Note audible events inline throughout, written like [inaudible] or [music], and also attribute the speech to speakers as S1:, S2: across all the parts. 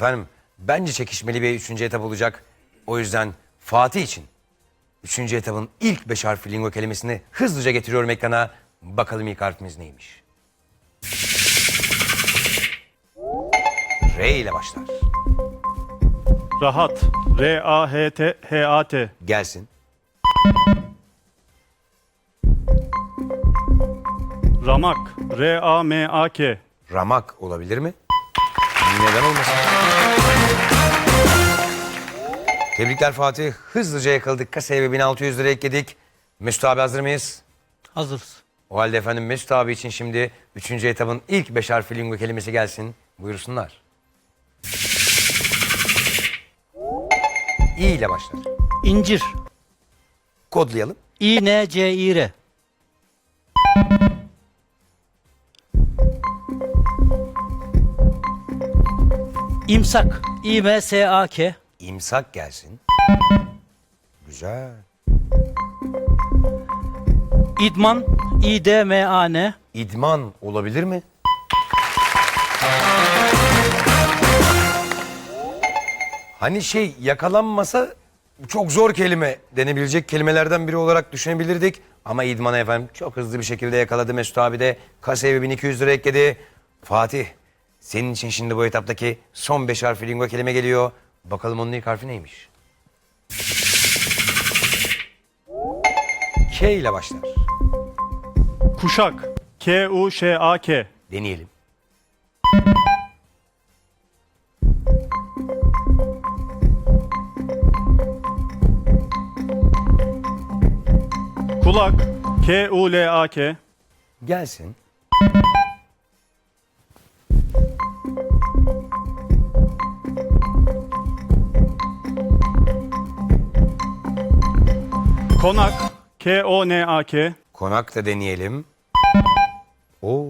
S1: Efendim bence çekişmeli bir üçüncü etap olacak. O yüzden Fatih için üçüncü etabın ilk beş harfli lingo kelimesini hızlıca getiriyorum ekrana. Bakalım ilk harfimiz neymiş? R ile başlar.
S2: Rahat. R-A-H-T H-A-T.
S1: Gelsin.
S2: Ramak. R-A-M-A-K.
S1: Ramak olabilir mi? Neden olmasın? Tebrikler Fatih. Hızlıca yakaladık. Kasaya ve 1600 lira ekledik. Mesut abi hazır mıyız?
S3: Hazırız.
S1: O halde efendim Mesut abi için şimdi 3. etabın ilk beş harfli lingo kelimesi gelsin. Buyursunlar. İ ile başlar.
S3: İncir.
S1: Kodlayalım.
S3: İ-N-C-İ-R. İmsak. İ-M-S-A-K.
S1: İmsak gelsin. Güzel.
S3: İdman. İ-D-M-A-N.
S1: İdman olabilir mi? Hani şey yakalanmasa çok zor kelime denebilecek kelimelerden biri olarak düşünebilirdik. Ama idman efendim çok hızlı bir şekilde yakaladı Mesut abi de kasaya 1200 lira ekledi. Fatih senin için şimdi bu etaptaki son beş harfli lingo kelime geliyor. Bakalım onun ilk harfi neymiş? K ile başlar.
S2: Kuşak. K-U-Ş-A-K.
S1: Deneyelim.
S2: Kulak. K-U-L-A-K.
S1: Gelsin.
S2: Konak. K-O-N-A-K.
S1: Konak da deneyelim. Oo.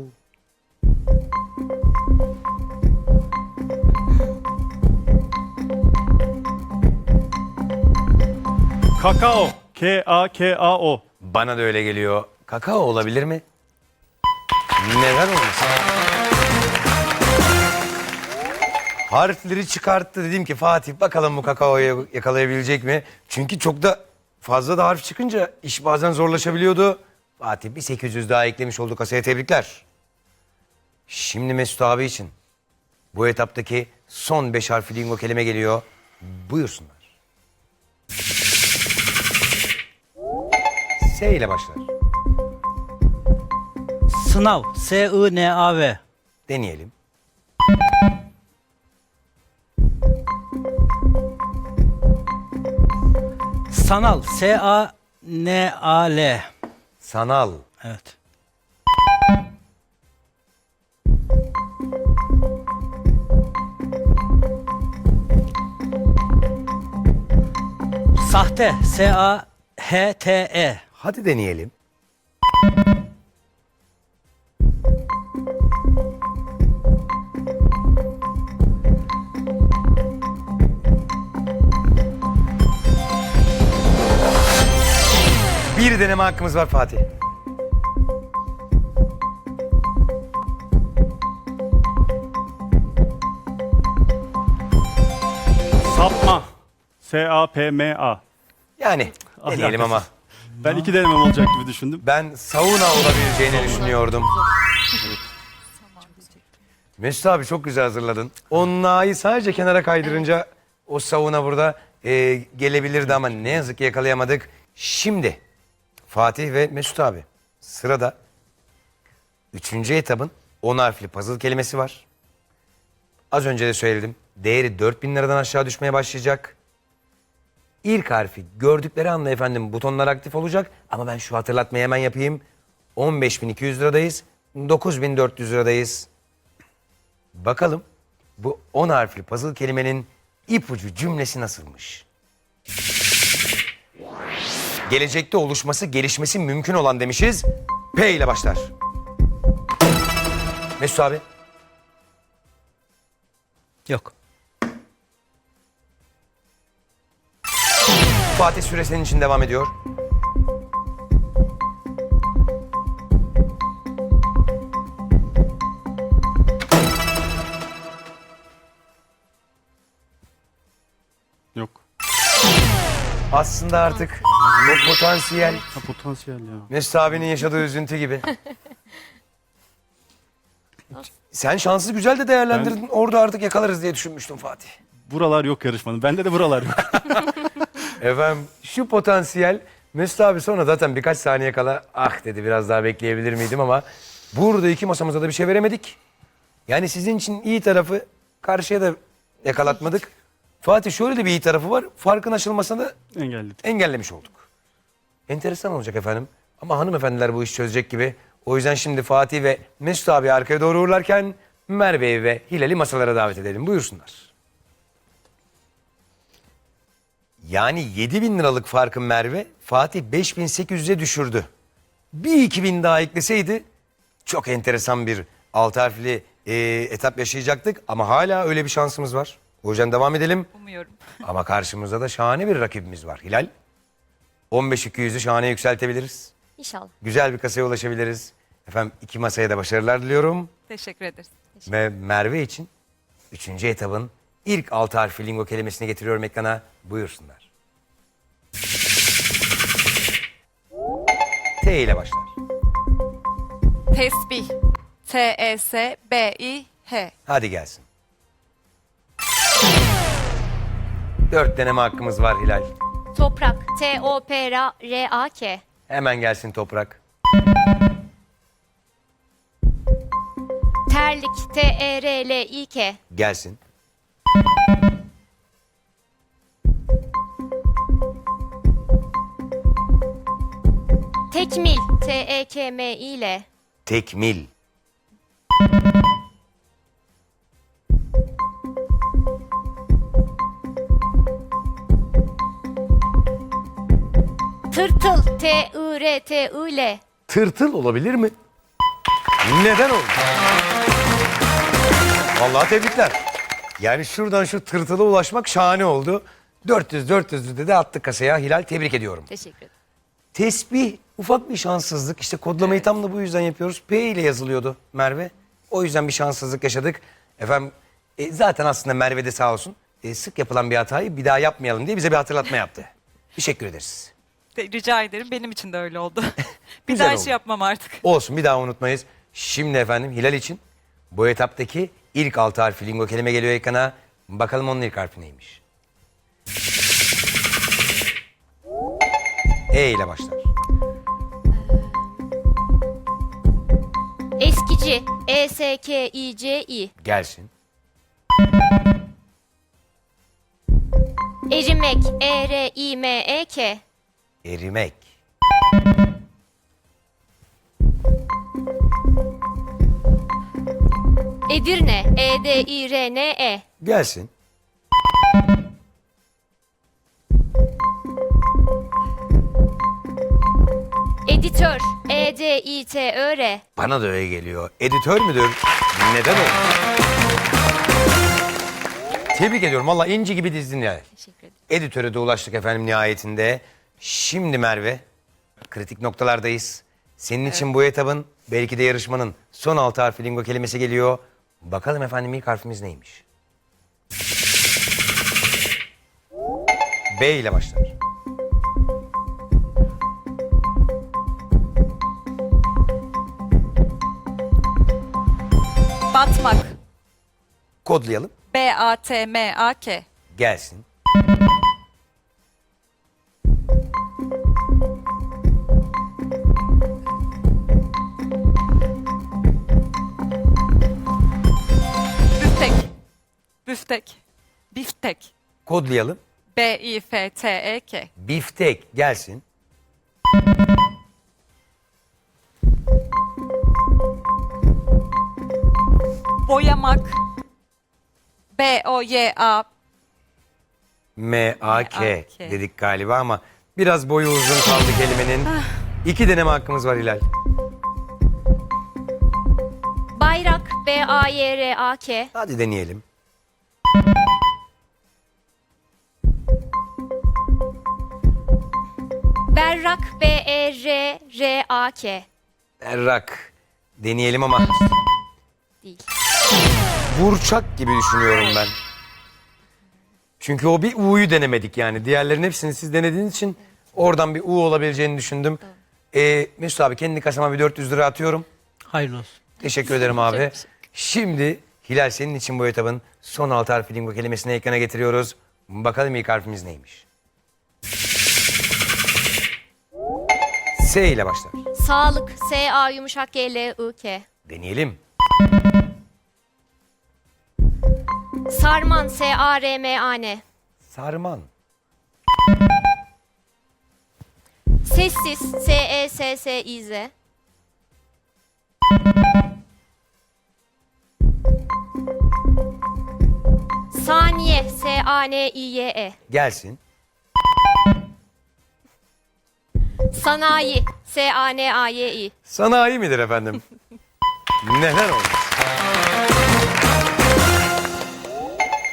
S2: Kakao. K-A-K-A-O.
S1: Bana da öyle geliyor. Kakao olabilir mi? Neden olmasın? Harfleri çıkarttı. Dedim ki Fatih bakalım bu kakaoyu yakalayabilecek mi? Çünkü çok da fazla da harf çıkınca iş bazen zorlaşabiliyordu. Fatih bir 800 daha eklemiş oldu kasaya tebrikler. Şimdi Mesut abi için bu etaptaki son 5 harfli lingo kelime geliyor. Buyursunlar. S ile başlar.
S3: Sınav. S-I-N-A-V.
S1: Deneyelim.
S3: Sanal. S-A-N-A-L.
S1: Sanal.
S3: Evet. Sahte. S-A-H-T-E.
S1: Hadi deneyelim. Bir deneme hakkımız var Fatih.
S2: Sapma. S-A-P-M-A.
S1: Yani deneyelim ama.
S2: Ben iki denemem olacak gibi düşündüm.
S1: Ben sauna olabileceğini düşünüyordum. Mesut abi çok güzel hazırladın. O na'yı sadece kenara kaydırınca o sauna burada e, gelebilirdi ama ne yazık ki yakalayamadık. Şimdi Fatih ve Mesut abi sırada üçüncü etabın 10 harfli puzzle kelimesi var. Az önce de söyledim. Değeri 4000 liradan aşağı düşmeye başlayacak. İlk harfi gördükleri anda efendim butonlar aktif olacak. Ama ben şu hatırlatmayı hemen yapayım. 15.200 liradayız. 9.400 liradayız. Bakalım bu 10 harfli puzzle kelimenin ipucu cümlesi nasılmış? Gelecekte oluşması, gelişmesi mümkün olan demişiz. P ile başlar. Mesut abi.
S3: Yok.
S1: Fatih süre senin için devam ediyor.
S2: Yok.
S1: Aslında artık o potansiyel
S2: Ha potansiyel ya.
S1: Mesut abinin yaşadığı üzüntü gibi. Sen şansı güzel de değerlendirdin. Orada artık yakalarız diye düşünmüştüm Fatih.
S2: Buralar yok yarışmanın. Bende de buralar yok. [laughs]
S1: Efendim şu potansiyel Mesut abi sonra zaten birkaç saniye kala ah dedi biraz daha bekleyebilir miydim ama burada iki masamıza da bir şey veremedik. Yani sizin için iyi tarafı karşıya da yakalatmadık. Fatih şöyle de bir iyi tarafı var. Farkın aşılmasını da engellemiş olduk. Enteresan olacak efendim. Ama hanımefendiler bu işi çözecek gibi. O yüzden şimdi Fatih ve Mesut abi arkaya doğru uğurlarken Merve'yi ve Hilal'i masalara davet edelim. Buyursunlar. Yani 7 bin liralık farkın Merve, Fatih 5800'e düşürdü. Bir 2000 daha ekleseydi çok enteresan bir altı harfli e, etap yaşayacaktık. Ama hala öyle bir şansımız var. O yüzden devam edelim.
S4: Umuyorum.
S1: Ama karşımızda da şahane bir rakibimiz var. Hilal, 15-200'ü şahane yükseltebiliriz.
S4: İnşallah.
S1: Güzel bir kasaya ulaşabiliriz. Efendim iki masaya da başarılar diliyorum.
S4: Teşekkür ederiz.
S1: Ve Merve için üçüncü etabın ilk altı harfli lingo kelimesini getiriyorum ekrana. Buyursunlar. T ile başlar.
S4: Tesbih. E T-E-S-B-İ-H.
S1: Hadi gelsin. Dört deneme hakkımız var Hilal.
S5: Toprak. T-O-P-R-A-K.
S1: Hemen gelsin toprak.
S5: Terlik. T-E-R-L-İ-K.
S1: Gelsin.
S5: Tekmil. E T-E-K-M-İ-L.
S1: Tekmil.
S5: Tırtıl. T-I-R-T-I-L.
S1: Tırtıl olabilir mi? Neden oldu? Vallahi tebrikler. Yani şuradan şu tırtıla ulaşmak şahane oldu. 400 400 de attık kasaya. Hilal tebrik ediyorum.
S5: Teşekkür ederim.
S1: Tesbih ufak bir şanssızlık. İşte kodlamayı tam da bu yüzden yapıyoruz. P ile yazılıyordu Merve. O yüzden bir şanssızlık yaşadık. Efendim e, zaten aslında Merve de sağ olsun e, sık yapılan bir hatayı bir daha yapmayalım diye bize bir hatırlatma yaptı. Teşekkür ederiz.
S4: Rica ederim. Benim için de öyle oldu. [laughs] bir
S1: Güzel
S4: daha
S1: oldu.
S4: şey yapmam artık.
S1: Olsun bir daha unutmayız. Şimdi efendim Hilal için bu etaptaki ilk altı harfli lingo kelime geliyor ekrana. Bakalım onun ilk harfi neymiş? E ile başlar.
S5: Eskici. E E-S-K-İ-C-İ.
S1: Gelsin.
S5: Erimek. E E-R-İ-M-E-K.
S1: Erimek.
S5: Edirne. E E-D-İ-R-N-E.
S1: Gelsin.
S5: Editör. E E-D-İ-T-Ö-R.
S1: Bana da öyle geliyor. Editör müdür? Neden o? Tebrik ediyorum. Valla inci gibi dizdin yani.
S5: Teşekkür ederim.
S1: Editöre de ulaştık efendim nihayetinde. Şimdi Merve, kritik noktalardayız. Senin için bu etabın, belki de yarışmanın son altı harfli lingo kelimesi geliyor. Bakalım efendim ilk harfimiz neymiş? B ile başlar.
S4: Batmak.
S1: Kodlayalım.
S4: B-A-T-M-A-K.
S1: Gelsin.
S4: Büftek. Biftek.
S1: Kodlayalım.
S4: B-İ-F-T-E-K.
S1: Biftek gelsin.
S4: Boyamak. B-O-Y-A.
S1: M-A-K
S4: M-A-K.
S1: dedik galiba ama biraz boyu uzun kaldı kelimenin. İki deneme hakkımız var Hilal.
S5: Bayrak. B-A-Y-R-A-K.
S1: Hadi deneyelim.
S5: Berrak. E B-E-R-R-A-K.
S1: Berrak. Deneyelim ama
S5: Değil.
S1: burçak gibi düşünüyorum ben. Çünkü o bir U'yu denemedik yani. Diğerlerin hepsini siz denediğiniz için oradan bir U olabileceğini düşündüm. Ee, Mesut abi kendi kasama bir 400 lira atıyorum.
S3: Hayırlı olsun.
S1: Teşekkür ederim abi. Şimdi Hilal senin için bu etabın son altı harfi lingo kelimesini ekrana getiriyoruz. Bakalım ilk harfimiz neymiş? S ile başlar.
S5: Sağlık. S A yumuşak G L I K.
S1: Deneyelim.
S5: Sarman. S A R M A N.
S1: Sarman.
S5: Sessiz. S E S S İ Z. Saniye. S A N I Y E.
S1: Gelsin.
S5: Sanayi. S A N A Y I.
S1: Sanayi midir efendim? [laughs] Neden olmaz?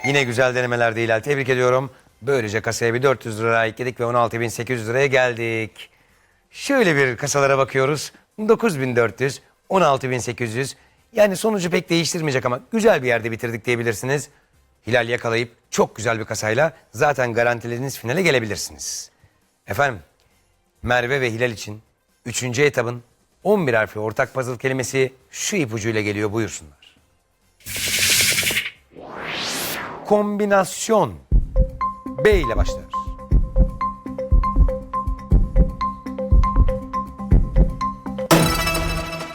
S1: Yine güzel denemeler değil. Tebrik ediyorum. Böylece kasaya bir 400 lira ekledik ve 16.800 liraya geldik. Şöyle bir kasalara bakıyoruz. 9.400, 16.800. Yani sonucu pek değiştirmeyecek ama güzel bir yerde bitirdik diyebilirsiniz. Hilal yakalayıp çok güzel bir kasayla zaten garantilediğiniz finale gelebilirsiniz. Efendim Merve ve Hilal için 3. etabın 11 harfli ortak puzzle kelimesi şu ipucuyla geliyor buyursunlar. Kombinasyon B ile başlar.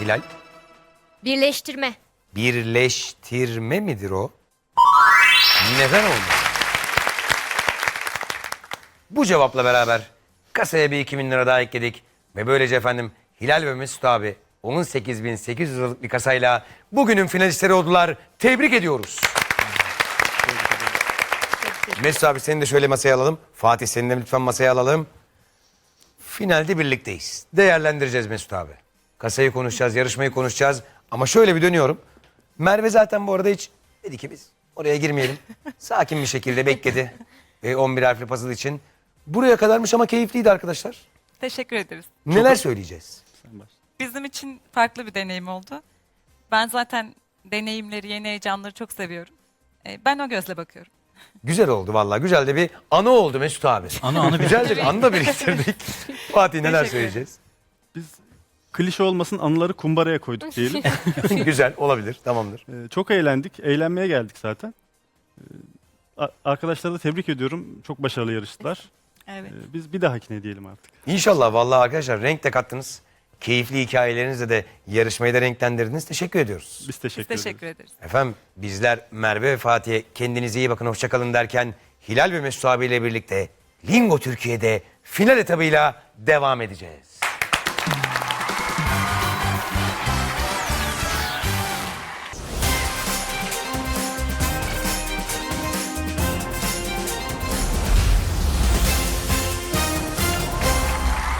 S1: Hilal
S5: Birleştirme.
S1: birleştirme midir o? Neden olmaz? Bu cevapla beraber kasaya bir 2000 lira daha ekledik. Ve böylece efendim Hilal ve Mesut abi 18.800 liralık bir kasayla bugünün finalistleri oldular. Tebrik ediyoruz. Mesut abi seni de şöyle masaya alalım. Fatih seni de lütfen masaya alalım. Finalde birlikteyiz. Değerlendireceğiz Mesut abi. Kasayı konuşacağız, yarışmayı konuşacağız. Ama şöyle bir dönüyorum. Merve zaten bu arada hiç dedi ki biz oraya girmeyelim. Sakin bir şekilde bekledi. E, 11 harfli puzzle için. Buraya kadarmış ama keyifliydi arkadaşlar.
S4: Teşekkür ederiz.
S1: Neler söyleyeceğiz?
S2: Sen başla.
S4: Bizim için farklı bir deneyim oldu. Ben zaten deneyimleri, yeni heyecanları çok seviyorum. Ee, Ben o gözle bakıyorum. [laughs]
S1: Güzel oldu vallahi. Güzel de bir anı oldu Mesut abi.
S3: Anı- anı [laughs]
S1: Güzel de bir anı da biriktirdik. [laughs] Fatih neler
S4: Teşekkür
S1: söyleyeceğiz?
S2: Biz klişe olmasın anıları kumbaraya koyduk diyelim.
S1: Güzel olabilir tamamdır.
S2: Ee, çok eğlendik. Eğlenmeye geldik zaten. Ee, a- arkadaşları da tebrik ediyorum. Çok başarılı yarıştılar.
S4: Evet.
S2: Ee, biz bir dahakine diyelim artık.
S1: İnşallah vallahi arkadaşlar renk de kattınız. Keyifli hikayelerinizle de yarışmayı da renklendirdiniz. Teşekkür ediyoruz.
S2: Biz
S4: Biz
S2: teşekkür, ederiz.
S4: teşekkür ederiz.
S1: Efendim bizler Merve ve Fatih'e kendinize iyi bakın hoşçakalın derken Hilal ve Mesut abiyle birlikte Lingo Türkiye'de final etabıyla devam edeceğiz.